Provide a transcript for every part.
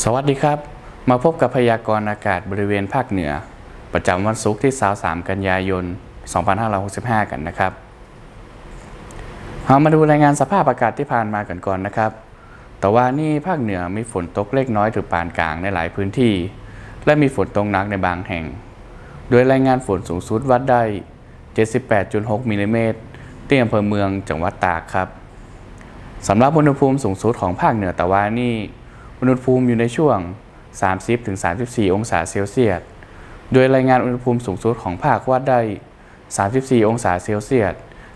สวัสดีครับ มาพบกับพยากรณ์อากาศบริเวณภาคเหนือ ประจำวันศุกร์ที่ 23 กันยายน 2565 กันนะครับเรามาดูรายงานสภาพอากาศที่ผ่านมากันก่อนนะครับ แต่ว่านี่ภาคเหนือมีฝนตกเล็กน้อยถึงปานกลางในหลายพื้นที่ และมีฝนตกหนักในบางแห่ง โดยรายงานฝนสูงสุดวัดได้ 78.6มิลลิเมตรที่อำเภอเมืองจังหวัดตากครับสำหรับอุณหภูมิสูงสุดของภาคเหนือตะวันนี่ อุณหภูมิอยู่ในช่วง 30-34 องศาเซลเซียส โดยรายงานอุณหภูมิสูงสุดของภาควัดได้ 34 องศาเซลเซียส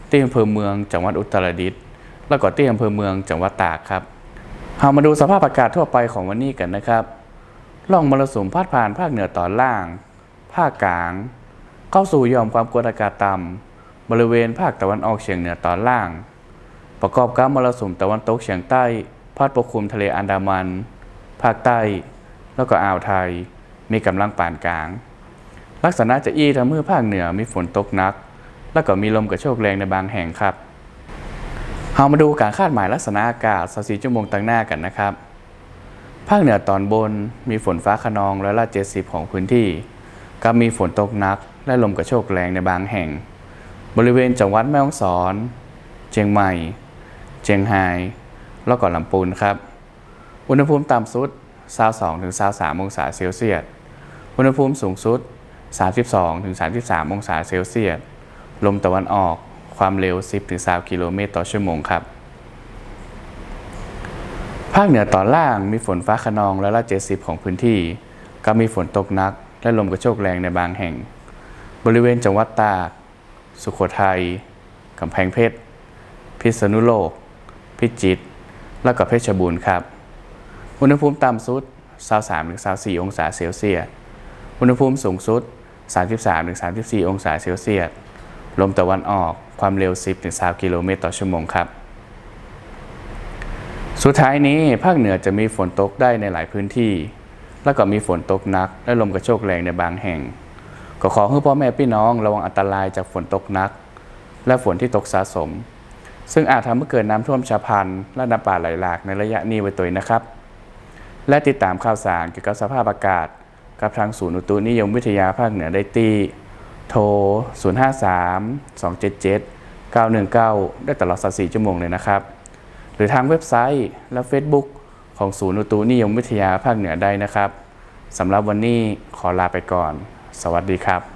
ที่อำเภอเมืองจังหวัดอุตรดิตถ์ แล้วก็ที่อำเภอเมืองจังหวัดตากครับเรามาดูสภาพอากาศทั่วไปของวันนี้กันนะครับร่องมรสุมพาดผ่านภาคเหนือตอนล่าง ภาคกลาง เข้าสู่ย่อมความกดอากาศต่ำ บริเวณภาคตะวันออกเฉียงเหนือตอนล่าง ประกอบกับมรสุมตะวันตกเฉียงใต้พัดปกคลุมทะเลอันดามัน ภาคใต้ แล้วก็อ่าวไทย มีกำลังปานกลาง ลักษณะจะอี้ทำให้ภาคเหนือมีฝนตกหนัก แล้วก็มีลมกระโชกแรงในบางแห่งครับเรามาดูการคาดหมายลักษณะอากาศ24ชั่วโมงตั้งหน้ากันนะครับ ภาคเหนือตอนบนมีฝนฟ้าขนองร้อยละ70 ของพื้นที่กับมีฝนตกหนัก และลมกระโชกแรงในบางแห่ง บริเวณจังหวัดแม่ฮ่องสอน เชียงใหม่ เชียงราย แล้วก็ลำพูนครับ อุณหภูมิต่ำสุด22ถึง23องศาเซลเซียส อุณหภูมิสูงสุด 32ถึง33องศาเซลเซียส ลมตะวันออก ความเร็ว 10ถึง20กิโลเมตรต่อชั่วโมงครับ ภาคเหนือตอนล่างมีฝนฟ้าขนองร้อยละ70 ของพื้นที่ ก็มีฝนตกหนัก และลมกระโชกแรงในบางแห่ง บริเวณจังหวัดตาก สุโขทัยกำแพงเพชร พิษณุโลก พิจิตร และก็เพชรบูรณ์ครับ อุณหภูมิต่ำสุด 23-24องศาเซลเซียส อุณหภูมิสูงสุด 33-34 องศาเซลเซียส ลมตะวันออก ความเร็ว 10-20กิโลเมตรต่อชั่วโมงครับ สุดท้ายนี้ภาคเหนือจะมีฝนตกได้ในหลายพื้นที่ แล้วก็มีฝนตกหนัก และลมกระโชกแรงในบางแห่ง ก็ขอให้พ่อแม่พี่น้องระวังอันตรายจากฝนตกหนัก และฝนที่ตกสะสม ซึ่งอาจทำให้เกิดน้ำท่วมฉับพลันและน้ำป่าไหลหลากในระยะนี้ไว้ตัวนะครับ และติดตามข่าวสารเกี่ยวกับสภาพอากาศ กับทางศูนย์อุตุนิยมวิทยาภาคเหนือได้ที่โทร 053 277 919 ได้ตลอด 24 ชั่วโมงเลยนะครับ หรือทางเว็บไซต์และ Facebook ของศูนย์อุตุนิยมวิทยาภาคเหนือได้นะครับสำหรับวันนี้ขอลาไปก่อน สวัสดีครับ